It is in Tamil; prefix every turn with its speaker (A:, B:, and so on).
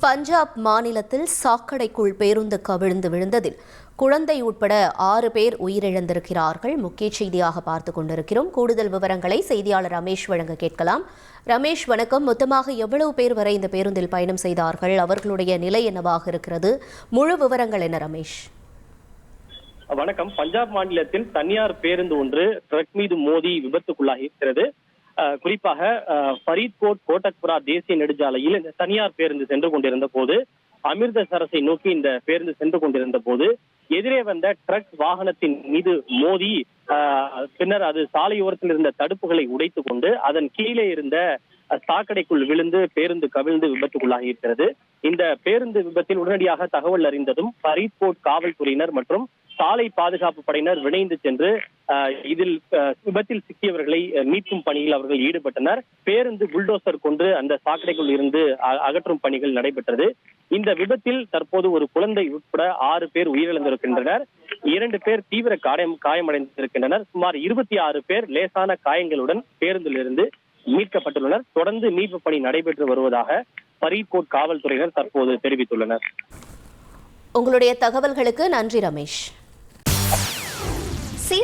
A: பஞ்சாப் மாநிலத்தில் சாக்கடைக்குள் பேருந்து கவிழ்ந்து விழுந்ததில் குழந்தை உட்பட ஆறு பேர் உயிரிழந்திருக்கிறார்கள். முக்கிய செய்தியாக பார்த்து கொண்டிருக்கிறோம். கூடுதல் விவரங்களை செய்தியாளர் ரமேஷ் வழங்க கேட்கலாம். ரமேஷ் வணக்கம். மொத்தமாக எவ்வளவு பேர் வரை இந்த பேருந்தில் பயணம் செய்தார்கள்? அவர்களுடைய நிலை என்னவாக இருக்கிறது? முழு விவரங்கள் என்ன ரமேஷ்?
B: வணக்கம். பஞ்சாப் மாநிலத்தில் தனியார் பேருந்து ஒன்று ட்ரக் மீது மோதி விபத்துக்குள்ளாகி இருக்கிறது. குறிப்பாக ஃபரீத்கோட் கோட்டக்புரா தேசிய நெடுஞ்சாலையில் இந்த தனியார் பேருந்து சென்று கொண்டிருந்த போது அமிர்தசரஸை நோக்கி இந்த பேருந்து சென்று கொண்டிருந்த போது எதிரே வந்த ட்ரக் வாகனத்தின் மீது மோதி பின்னர் அது சாலையோரத்தில் இருந்த தடுப்புகளை உடைத்துக் கொண்டு அதன் கீழே இருந்த சாக்கடைக்குள் விழுந்து பேருந்து கவிழ்ந்து விபத்துக்குள்ளாகி இருக்கிறது. இந்த பேருந்து விபத்தில் உடனடியாக தகவல் அறிந்ததும் ஃபரீத்கோட் காவல்துறையினர் மற்றும் சாலை பாதுகாப்பு படையினர் விரைந்து சென்று இதில் விபத்தில் சிக்கியவர்களை மீட்கும் பணியில் அவர்கள் ஈடுபட்டனர். பேருந்து புல்டோசர் கொண்டு அந்த சாக்கடைக்குள் இருந்து அகற்றும் பணிகள் நடைபெற்றது. இந்த விபத்தில் தற்போது ஒரு குழந்தை உட்பட ஆறு பேர் உயிரிழந்திருக்கின்றனர். இரண்டு பேர் தீவிர காயம் காயமடைந்திருக்கின்றனர். சுமார் இருபத்தி ஆறு பேர் லேசான காயங்களுடன் பேருந்திலிருந்து மீட்கப்பட்டுள்ளனர். தொடர்ந்து மீட்பு பணி நடைபெற்று வருவதாக ஃபரீத்கோட் காவல்துறையினர் தற்போது தெரிவித்துள்ளனர்.
A: உங்களுடைய தகவல்களுக்கு நன்றி ரமேஷ்.